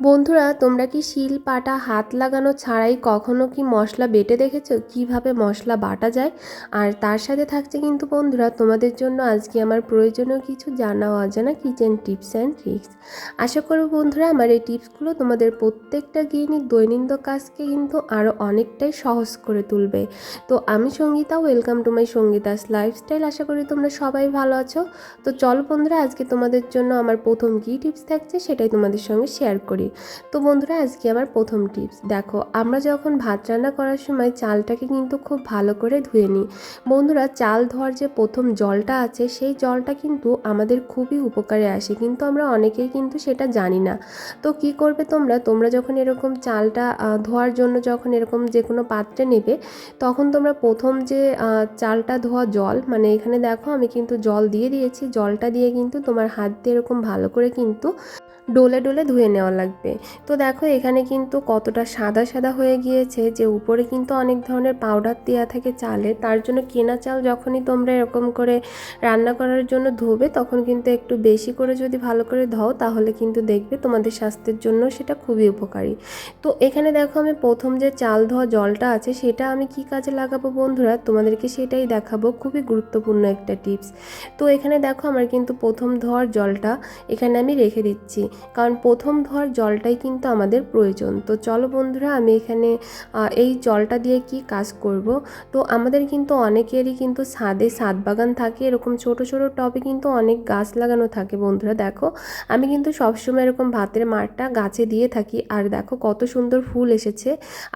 বন্ধুরা, তোমরা কি শিল, পাটা, হাত লাগানো ছাড়াই কখনো কি মশলা বেটে দেখেছ? কীভাবে মশলা বাটা যায়? আর তার সাথে থাকছে কিন্তু বন্ধুরা, তোমাদের জন্য আজকে আমার প্রয়োজনীয় কিছু জানা অজানা কিচেন টিপস অ্যান্ড ট্রিক্স আশা করব বন্ধুরা, আমার এই টিপসগুলো তোমাদের প্রত্যেকটা গৃহিণীর দৈনন্দিন কাজকে কিন্তু আরও অনেকটাই সহজ করে তুলবে। তো আমি Sangeeta welcome to my Sangeeta's lifestyle আশা করি তোমরা সবাই ভালো আছো। তো চলো বন্ধুরা, আজকে তোমাদের জন্য আমার প্রথম কী টিপস থাকছে সেটাই তোমাদের সঙ্গে শেয়ার করি। তো বন্ধুরা, আজকে আমার প্রথম টিপস। দেখো, আমরা যখন ভাত রান্না করার সময় চালটাকে কিন্তু খুব ভালো করে ধুয়ে নিই। বন্ধুরা, চাল ধোয়ার যে প্রথম জলটা আছে, সেই জলটা কিন্তু আমাদের খুবই উপকারে আসে। কিন্তু আমরা অনেকেই কিন্তু সেটা জানি না। তো কি করবে তোমরা? তোমরা যখন এরকম চালটা ধোয়ার জন্য যখন এরকম যে কোনো পাত্রে নেবে, তখন তোমরা প্রথম যে চালটা ধোয়া জল মানে এখানে দেখো আমি কিন্তু জল দিয়ে দিয়েছি। জলটা দিয়ে কিন্তু তোমার হাত দিয়ে এরকম ভালো করে কিন্তু ডোলে ডোলে ধুয়ে নেওয়া লাগবে। তো দেখো, এখানে কিন্তু কতটা সাদা সাদা হয়ে গিয়েছে যে উপরে কিন্তু অনেক ধরনের পাউডার দেওয়া থাকে চালে। তার জন্য কেনা চাল যখনই তোমরা এরকম করে রান্না করার জন্য ধোবে, তখন কিন্তু একটু বেশি করে যদি ভালো করে ধোও, তাহলে কিন্তু দেখবে তোমাদের স্বাস্থ্যের জন্য সেটা খুবই উপকারী। তো এখানে দেখো, আমি প্রথম যে চাল ধোয়া জলটা আছে, সেটা আমি কি কাজে লাগাবো বন্ধুরা? তোমাদেরকে সেটাই দেখাবো। খুবই গুরুত্বপূর্ণ একটা টিপস। তো এখানে দেখো, আমার কিন্তু প্রথম ধোয়ার জলটা এখানে আমি রেখে দিচ্ছি। কারণ প্রথম ধোয়ার জলটাই কিন্তু আমাদের প্রয়োজন। তো চলো বন্ধুরা, আমি এখানে এই জলটা দিয়ে কি কাজ করব? তো আমাদের কিন্তু অনেকেরই কিন্তু ছাদে ছাদ বাগান থাকে, এরকম ছোট ছোট টবে কিন্তু অনেক গাছ লাগানো থাকে বন্ধুরা, দেখো। আমি কিন্তু সবসময় এরকম ভাতের মাঠটা গাছে দিয়ে থাকি, আর দেখো কত সুন্দর ফুল এসেছে,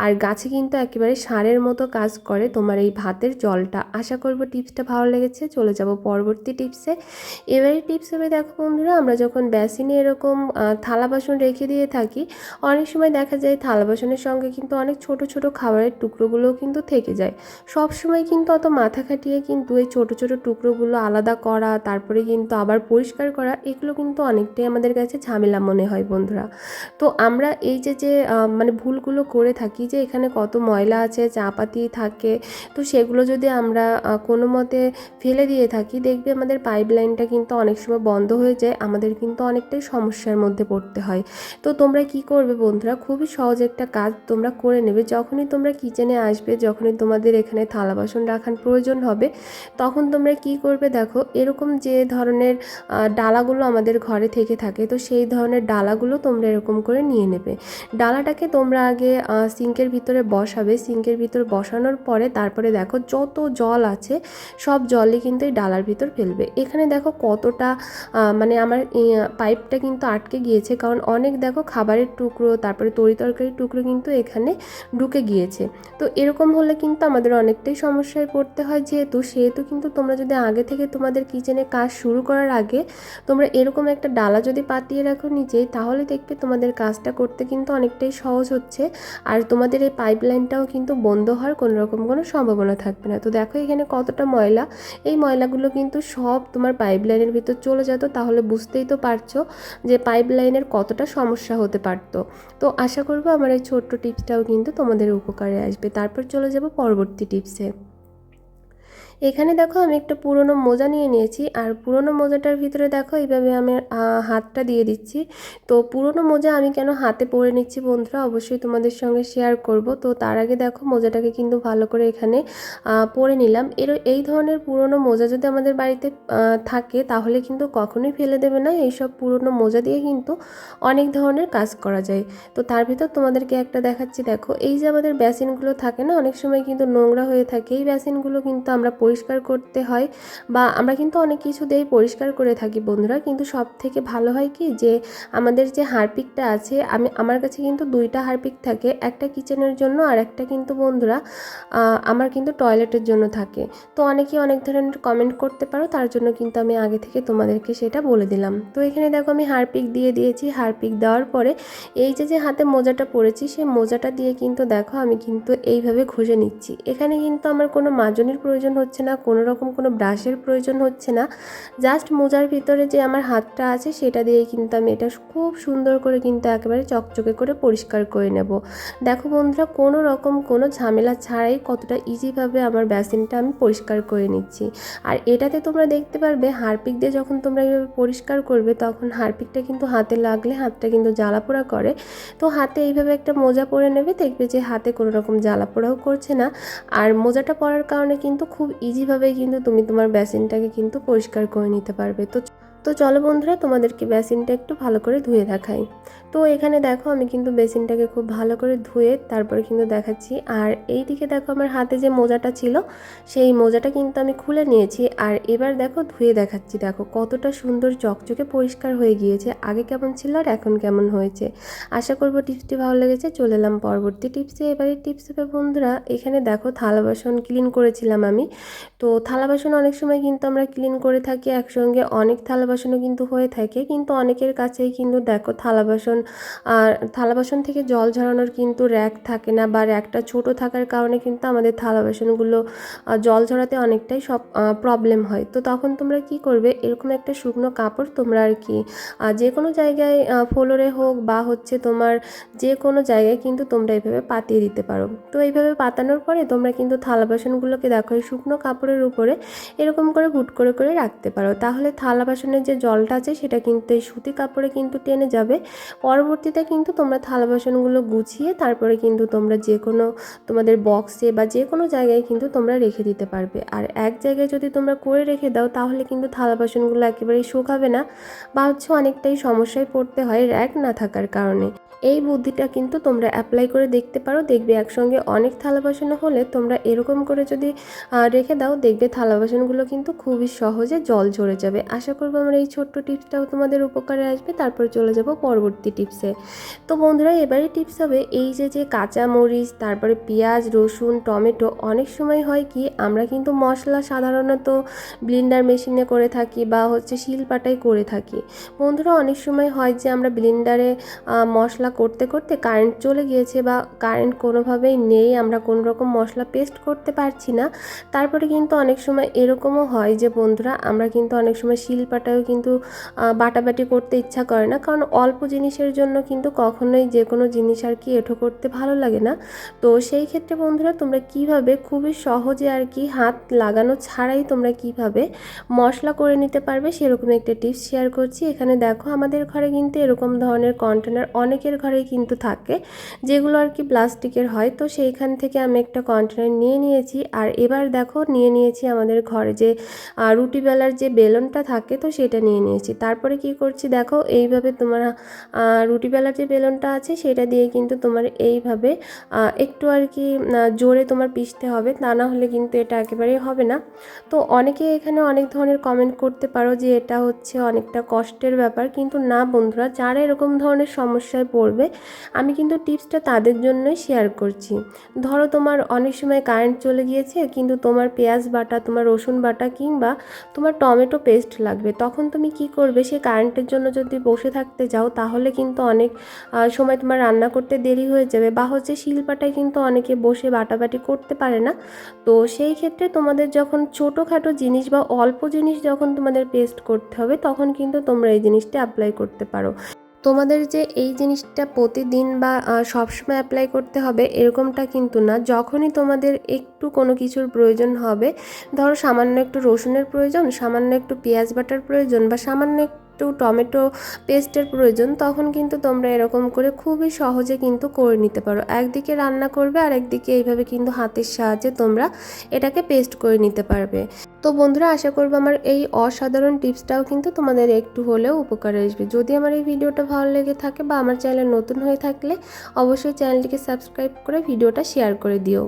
আর গাছে কিন্তু একেবারে সারের মতো কাজ করে তোমার এই ভাতের জলটা। আশা করব টিপসটা ভালো লেগেছে, চলে যাব পরবর্তী টিপসে। এবারে টিপস হবে, দেখো বন্ধুরা, আমরা যখন বেসিনে এরকম থালা বাসন রেখে দিয়ে থাকি। অনেক সময় দেখা যায় থালা বাসনের সঙ্গে কিন্তু অনেক ছোট ছোট খাবারের টুকরোগুলোও কিন্তু থেকে যায়। সব সময় কিন্তু অত মাথা খাটিয়ে কিন্তু এই ছোট ছোট টুকরোগুলো আলাদা করা, তারপরে কিন্তু আবার পরিষ্কার করা, এগুলো কিন্তু অনেকটাই আমাদের কাছে ঝামেলা মনে হয় বন্ধুরা। তো আমরা এই যে যে মানে ভুলগুলো করে থাকি যে, এখানে কত ময়লা আছে, চাপাতি থাকে, তো সেগুলো যদি আমরা কোনো মতে ফেলে দিয়ে থাকি, দেখবে আমাদের পাইপ লাইনটা কিন্তু অনেক সময় বন্ধ হয়ে যায়, আমাদের কিন্তু অনেকটাই সমস্যার মধ্যে পড়তে হয়। তো তোমরা কি করবে বন্ধুরা? খুবই সহজ একটা কাজ তোমরা করে নেবে। যখনই তোমরা কিচেনে আসবে, যখনই তোমাদের এখানে থালা বাসন রাখার প্রয়োজন হবে, তখন তোমরা কি করবে দেখো, এরকম যে ধরনের ডালাগুলো আমাদের ঘরে থেকে থাকে, তো সেই ধরনের ডালাগুলো তোমরা এরকম করে নিয়ে নেবে। ডালাটাকে তোমরা আগে সিঙ্কের ভিতরে বসাবে। সিঙ্কের ভিতরে বসানোর পরে তারপরে দেখো, যত জল আছে, সব জলই কিন্তু এই ডালার ভিতর ফেলবে। এখানে দেখো কতটা মানে আমার পাইপটা কিন্তু আটকে গিয়েছে। কারণ অনেক দেখো খাবারের টুকরো, তারপরে তরি তরকারির টুকরো কিন্তু এখানে ঢুকে গিয়েছে। তো এরকম হলে কিন্তু আমাদের অনেকটাই সমস্যায় পড়তে হয় যেহেতু, সেহেতু কিন্তু তোমরা যদি আগে থেকে তোমাদের কিচেনে কাজ শুরু করার আগে তোমরা এরকম একটা ডালা যদি পাতিয়ে রাখো নিচেই তাহলে দেখবে তোমাদের কাজটা করতে কিন্তু অনেকটাই সহজ হচ্ছে। আর তোমাদের এই পাইপ লাইনটাও কিন্তু বন্ধ হওয়ার কোনো রকম কোনো সম্ভাবনা থাকবে না। তো দেখো এখানে কতটা ময়লা। এই ময়লাগুলো কিন্তু সব তোমার পাইপ লাইনের ভিতর চলে যেত, তাহলে বুঝতেই তো পারছ যে পাইপ লাইনের কতটা সমস্যা হতে পারতো। তো আশা করব আমার এই ছোট্ট টিপসটাও কিন্তু তোমাদের উপকারে আসবে। তারপর চলে যাব পরবর্তী টিপসে। এখানে দেখো আমি একটা পুরনো মোজা নিয়ে নিয়েছি, আর পুরনো মোজাটার ভিতরে দেখো এইভাবে আমি হাতটা দিয়ে দিচ্ছি। তো পুরনো মোজা আমি কেন হাতে পরে নিচ্ছি বন্ধুরা, অবশ্যই তোমাদের সঙ্গে শেয়ার করব। তো তার আগে দেখো মোজাটাকে কিন্তু ভালো করে এখানে পরে নিলাম। এর, এই ধরনের পুরনো মোজা যদি আমাদের বাড়িতে থাকে, তাহলে কিন্তু কখনোই ফেলে দেবে না। এইসব পুরনো মোজা দিয়ে কিন্তু অনেক ধরনের কাজ করা যায়। তো তার ভিতর তোমাদেরকে একটা দেখাচ্ছি। দেখো, এই যে আমাদের বেসিনগুলো থাকে না, অনেক সময় কিন্তু নোংরা হয়ে থাকে। এই বেসিনগুলো কিন্তু আমরা পরিষ্কার করতে হয় বা আমরা কিন্তু অনেক কিছু দিয়েই পরিষ্কার করে থাকি বন্ধুরা। কিন্তু সব থেকে ভালো হয় কি যে আমাদের যে হারপিকটা আছে, আমি, আমার কাছে কিন্তু দুইটা হারপিক থাকে, একটা কিচেনের জন্য আর একটা কিন্তু বন্ধুরা আমার কিন্তু টয়লেটের জন্য থাকে। তো অনেকেই অনেক ধরনের কমেন্ট করতে পারো, তার জন্য কিন্তু আমি আগে থেকে তোমাদেরকে সেটা বলে দিলাম। তো এখানে দেখো আমি হারপিক দিয়ে দিয়েছি, হারপিক দেওয়ার পরে এই যে যে হাতে মোজাটা পরেছি, সেই মোজাটা দিয়ে কিন্তু দেখো আমি কিন্তু এইভাবে ঘষে নিচ্ছি। এখানে কিন্তু আমার কোনো মাজনের প্রয়োজন হচ্ছে না, কোনো রকম কোনো ব্রাশের প্রয়োজন হচ্ছে না। জাস্ট মোজার ভিতরে যে আমার হাতটা আছে, সেটা দিয়ে কিন্তু আমি এটা খুব সুন্দর করে কিন্তু একেবারে চকচকে করে পরিষ্কার করে নেব। দেখো বন্ধুরা, কোনো রকম কোনো ঝামেলা ছাড়াই কতটা ইজিভাবে আমার বেসিনটা আমি পরিষ্কার করে নিচ্ছি। আর এটাতে তোমরা দেখতে পারবে, হারপিক দিয়ে যখন তোমরা এইভাবে পরিষ্কার করবে, তখন হারপিকটা কিন্তু হাতে লাগলে হাতটা কিন্তু জ্বালা পোড়া করে। তো হাতে এইভাবে একটা মোজা পরে নেবে, দেখবে যে হাতে কোনো রকম জ্বালা পোড়াও করছে না। আর মোজাটা পরার কারণে কিন্তু খুব ইজিভাবে কিন্তু তুমি তোমার বেসিনটাকে কিন্তু পরিষ্কার করে নিতে পারবে। তো তো চলো বন্ধুরা, তোমাদেরকে বেসিনটা একটু ভালো করে ধুয়ে দেখাই। তো এখানে দেখো, আমি কিন্তু বেসিনটাকে খুব ভালো করে ধুয়ে তারপরে কিন্তু দেখাচ্ছি। আর এই দিকে দেখো, আমার হাতে যে মোজাটা ছিল, সেই মোজাটা কিন্তু আমি খুলে নিয়েছি। আর এবার দেখো, ধুয়ে দেখাচ্ছি। দেখো, কতটা সুন্দর চকচকে পরিষ্কার হয়ে গিয়েছে। আগে কেমন ছিল আর এখন কেমন হয়েছে? আশা করব টিপসটি ভালো লেগেছে। চলে এলাম পরবর্তী টিপসে। এবারে টিপস হবে বন্ধুরা, এখানে দেখো, থালা বাসন ক্লিন করেছিলাম আমি। তো থালা বাসন অনেক সময় কিন্তু আমরা ক্লিন করে থাকি একসঙ্গে। অনেক থালা বাসনও কিন্তু হয়ে থাকে। কিন্তু অনেকের কাছেই কিন্তু দেখো থালা বাসন আর থালা বাসন থেকে জল ঝরানোর কিন্তু র্যাক থাকে না বা র্যাকটা ছোট থাকার কারণে কিন্তু আমাদের থালা বাসনগুলো জল ঝরাতে অনেকটাই সব প্রবলেম হয়। তো তখন তোমরা কি করবে? এরকম একটা শুকনো কাপড় তোমরা আর কি যে কোনো জায়গায় ফ্লোরে হোক বা হচ্ছে তোমার যে কোনো জায়গায় কিন্তু তোমরা এইভাবে পাতিয়ে দিতে পারো। তো এইভাবে পাতানোর পরে তোমরা কিন্তু থালা বাসনগুলোকে দেখো এই শুকনো কাপড়ের উপরে এরকম করে গুট করে করে রাখতে পারো। তাহলে থালা বাসনের যে জলটা আছে সেটা কিন্তু এই সুতি কাপড়ে কিন্তু টেনে যাবে। পরবর্তীতে কিন্তু তোমরা থালা বাসনগুলো গুছিয়ে তারপরে কিন্তু তোমরা যে কোনো তোমাদের বক্সে বা যে কোনো জায়গায় কিন্তু তোমরা রেখে দিতে পারবে। আর এক জায়গায় যদি তোমরা করে রেখে দাও তাহলে কিন্তু থালা বাসনগুলো একেবারেই শুকাবে না বা হচ্ছে অনেকটাই সমস্যায় পড়তে হয় র্যাক না থাকার কারণে। এই বুদ্ধিটা কিন্তু তোমরা অ্যাপ্লাই করে দেখতে পারো। দেখবে একসঙ্গে অনেক থালা বাসন হলে তোমরা এরকম করে যদি রেখে দাও, দেখবে থালা বাসনগুলো কিন্তু খুবই সহজে জল ঝরে যাবে। আশা করব আমার এই ছোট্ট টিপসটাও তোমাদের উপকারে আসবে। তারপর চলে যাব পরবর্তী টিপসে। তো বন্ধুরা, এবারে টিপস হবে, এই যে যে কাঁচা মরিচ তারপরে পেঁয়াজ, রসুন, টমেটো, অনেক সময় হয় কি, আমরা কিন্তু মশলা সাধারণত ব্লিন্ডার মেশিনে করে থাকি বা হচ্ছে শিলপাটাই করে থাকি। বন্ধুরা, অনেক সময় হয় যে, আমরা ব্লিন্ডারে মশলা করতে করতে কারেন্ট চলে গিয়েছে বা কারেন্ট কোনোভাবেই নেই, আমরা কোনো রকম মশলা পেস্ট করতে পারছি না। তারপরে কিন্তু অনেক সময় এরকমও হয় যে, বন্ধুরা, আমরা কিন্তু অনেক সময় শিলপাটাও কিন্তু বাটাবাটি করতে ইচ্ছা করে না। কারণ অল্প জিনিসের জন্য কিন্তু কখনোই যে কোনো জিনিস আর কি এঠো করতে ভালো লাগে না। তো সেই ক্ষেত্রে, বন্ধুরা, তোমরা কীভাবে খুবই সহজে আর কি হাত লাগানো ছাড়াই তোমরা কীভাবে মশলা করে নিতে পারবে সেরকম একটা টিপস শেয়ার করছি। এখানে দেখো, আমাদের ঘরে কিন্তু এরকম ধরনের কন্টেনার অনেকের ঘরেই কিন্তু থাকে। যেগুলো আর কি প্লাস্টিকের হয়। তো সেইখান থেকে আমি একটা কন্টেনার নিয়ে নিয়েছি। আর এবার দেখো, নিয়ে নিয়েছি আমাদের ঘরে যে রুটি বেলার যে বেলনটা থাকে, তো সেটা নিয়ে নিয়েছি। তারপরে কি করছি দেখো, এইভাবে তোমার রুটি বেলার যে বেলনটা আছে, সেটা দিয়ে কিন্তু তোমার এইভাবে একটু আর কি জোরে তোমার পিষতে হবে। তা না হলে কিন্তু এটা একেবারেই হবে না। তো অনেকে এখানে অনেক ধরনের কমেন্ট করতে পারো যে, এটা হচ্ছে অনেকটা কষ্টের ব্যাপার। কিন্তু না বন্ধুরা, যারা এরকম ধরনের সমস্যায় পড়বে আমি কিন্তু টিপসটা তাদের জন্যই শেয়ার করছি। ধরো তোমার অনেক সময় কারেন্ট চলে গিয়েছে, কিন্তু তোমার পেঁয়াজ বাটা, তোমার রসুন বাটা কিংবা তোমার টমেটো পেস্ট লাগবে। তখন তুমি কি করবে? সে কারেন্টের জন্য যদি বসে থাকতে যাও, তাহলে কিন্তু অনেক সময় তোমার রান্না করতে দেরি হয়ে যাবে বা হচ্ছে শিলপাটায় কিন্তু অনেকে বসে বাটাবাটি করতে পারে না। তো সেই ক্ষেত্রে তোমাদের যখন ছোটোখাটো জিনিস বা অল্প জিনিস যখন তোমাদের পেস্ট করতে হবে, তখন কিন্তু তোমরা এই জিনিসটা অ্যাপ্লাই করতে পারো। তোমাদের যে এই জিনিসটা প্রতিদিন বা সবসময় অ্যাপ্লাই করতে হবে এরকমটা কিন্তু না। যখনই তোমাদের একটু কোনো কিছুর প্রয়োজন হবে, ধরো সামান্য একটু রসুনের প্রয়োজন, সামান্য একটু পেঁয়াজ বাটার প্রয়োজন বা সামান্য একটু টমেটো পেস্টের প্রয়োজন, তখন কিন্তু তোমরা এরকম করে খুবই সহজে কিন্তু করে নিতে পারো। একদিকে রান্না করবে আর একদিকে এইভাবে কিন্তু হাতের সাহায্যে তোমরা এটাকে পেস্ট করে নিতে পারবে। তো বন্ধুরা, আশা করব আমার এই অসাধারণ টিপসটাও কিন্তু তোমাদের একটু হলেও উপকারে আসবে। যদি আমার এই ভিডিওটা ভালো লেগে থাকে বা আমার চ্যানেল নতুন হয়ে থাকলে, অবশ্যই চ্যানেলটিকে সাবস্ক্রাইব করে ভিডিওটা শেয়ার করে দিও।